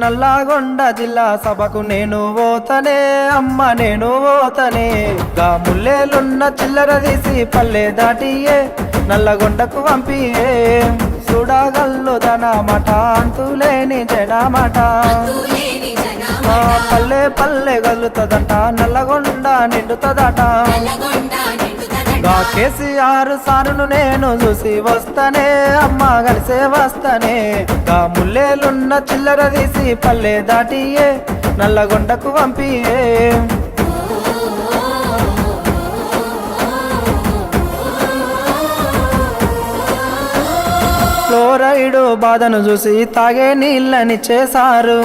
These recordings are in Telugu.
నల్లగొండ జిల్లా సభకు నేను పోతనే అమ్మ నేను పోతనే. గా ముల్లేలున్న చిల్లర తీసి పల్లె దాటియే నల్లగొండకు పంపియే. చూడగల్లు తన మఠ అంతులేని జనమట పల్లె పల్లె గల్లుతుందట నల్లగొండ నిండుతుందట. గా కేసీఆర్ సారును నేను చూసి వస్తానే అమ్మ కలిసే వస్తానే. గా ముల్లేలున్న చిల్లర తీసి పల్లె దాటియే నల్లగొండకు పంపియే. ఫ్లోరైడు బాధను చూసి తాగే నీళ్ళని చేశారు.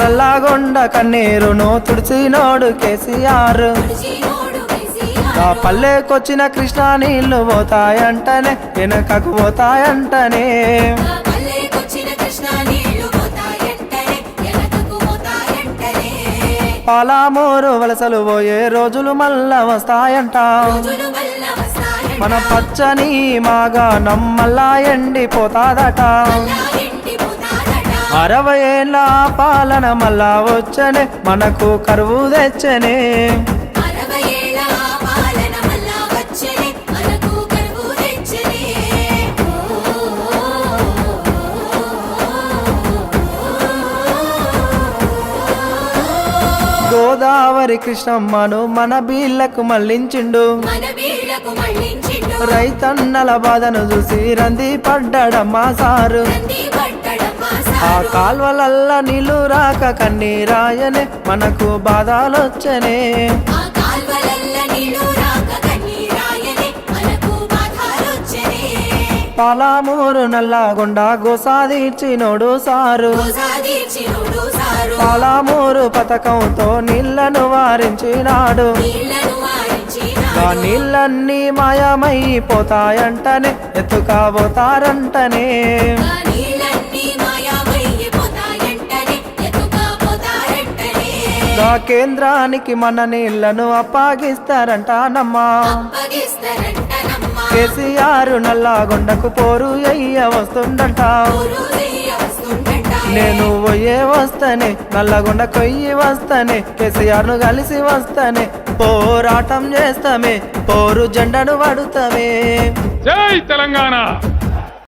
నల్లగొండ కన్నీరును తుడిచినోడు కేసీఆర్. ఆ పల్లెకొచ్చిన కృష్ణా నీళ్ళు పోతాయంటనే వెనకకు పోతాయంటనే. పాలామూరు వలసలు పోయే రోజులు మళ్ళా వస్తాయంట. మన పచ్చని మాగా నమ్మల్లా ఎండిపోతాదట. అరవై ఏళ్ళ పాలన మళ్ళా వచ్చనే మనకు కరువు తెచ్చనే. గోదావరి కృష్ణమ్మను మన బీళ్ళకు మళ్ళించిండు రైతన్నల బాధను చూసి రంది పడ్డాడమ్మా సారు ఆ. కాల్వలల్ల నీళ్ళు రాక కన్నీరాయనే మనకు బాధలొచ్చనే. పాలామూరు నల్లగొండ సారు గోసాదీర్చినోడు సారు. పాలామూరు పథకంతో నీళ్ళను వారించినాడు. ఆ నీళ్ళన్నీ మాయమైపోతాయంటనే ఎత్తుకాబోతారంటనే ఆ కేంద్రానికి మన నీళ్ళను అప్పగిస్తారంటానమ్మా. కేసీఆర్ నల్లగొండకు పోరు అయ్య వస్తుందంట. నేను పోయే వస్తానే నల్లగొండ కొయ్యి వస్తానే కేసీఆర్ను కలిసి వస్తానే పోరాటం చేస్తామే పోరు జెండను వాడుతామే. జై తెలంగాణ!